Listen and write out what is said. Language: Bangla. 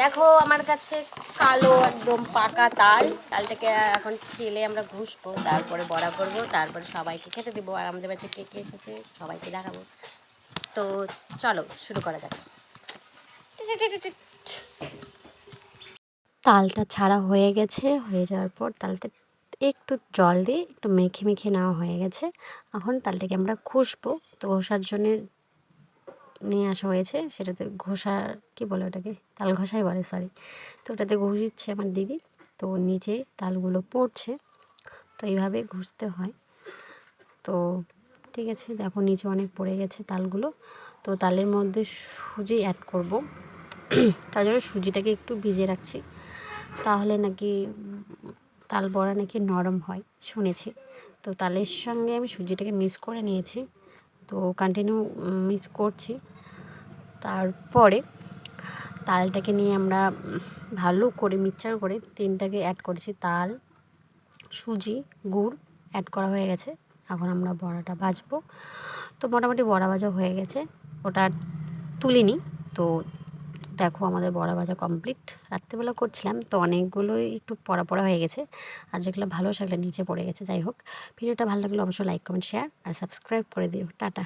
দেখো, আমার কাছে কালো একদম পাকা তাল। তালটাকে এখন ছেলে আমরা ঘুষবো, তারপরে বড়া করব, তারপরে সবাইকে খেতে দেবো। আর আমাদের বাড়িতে কে কে এসেছে, সবাইকে দেখাবো। তো চলো, শুরু করা যাক। তালটা ছাড়া হয়ে গেছে। হয়ে যাওয়ার পর তালটা একটু জল দিয়ে একটু মেখে মেখে নেওয়া হয়ে গেছে। এখন তালটাকে আমরা ঘষবো। তো ঘষার জন্যে নিয়ে আসা হয়েছে, সেটাতে ঘষা, কি বলে ওটাকে? তাল ঘষাই বলে সরি তো ওটাতে ঘষিচ্ছে আমার দিদি, তো নিচে তালগুলো পড়ছে, তো এইভাবে ঘষতে হয়। তো ঠিক আছে, দেখো নিচে অনেক পড়ে গেছে তালগুলো, তো তালের মধ্যে সুজি অ্যাড করব। তার জন্য সুজিটাকে একটু ভিজে রাখছি, তাহলে নাকি তাল বড়া নাকি নরম হয়, শুনেছি। তো তালের সঙ্গে আমি সুজিটাকে মিক্স করে নিয়েছি। তো কন্টিনিউ মিস করছি। তারপরে তালটাকে নিয়ে আমরা ভালো করে মিক্সচার করে তিনটাকে অ্যাড করেছি। তাল, সুজি, গুড় অ্যাড করা হয়ে গেছে। এখন আমরা বড়াটা ভাজবো। তো মোটামুটি বড়া ভাজা হয়ে গেছে। ওটা তুলিনি। তো দেখো আমাদের বড়া ভাজা কমপ্লিট রাত্রেবেলা করছিলাম, তো অনেকগুলোই একটু পড়া পড়া হয়ে গেছে। আর যেগুলো ভালো সেগুলো নিচে পড়ে গেছে, যাই হোক। ভিডিওটা ভালো লাগলে অবশ্যই লাইক কমেন্ট শেয়ার আর সাবস্ক্রাইব করে দিও। টাটা।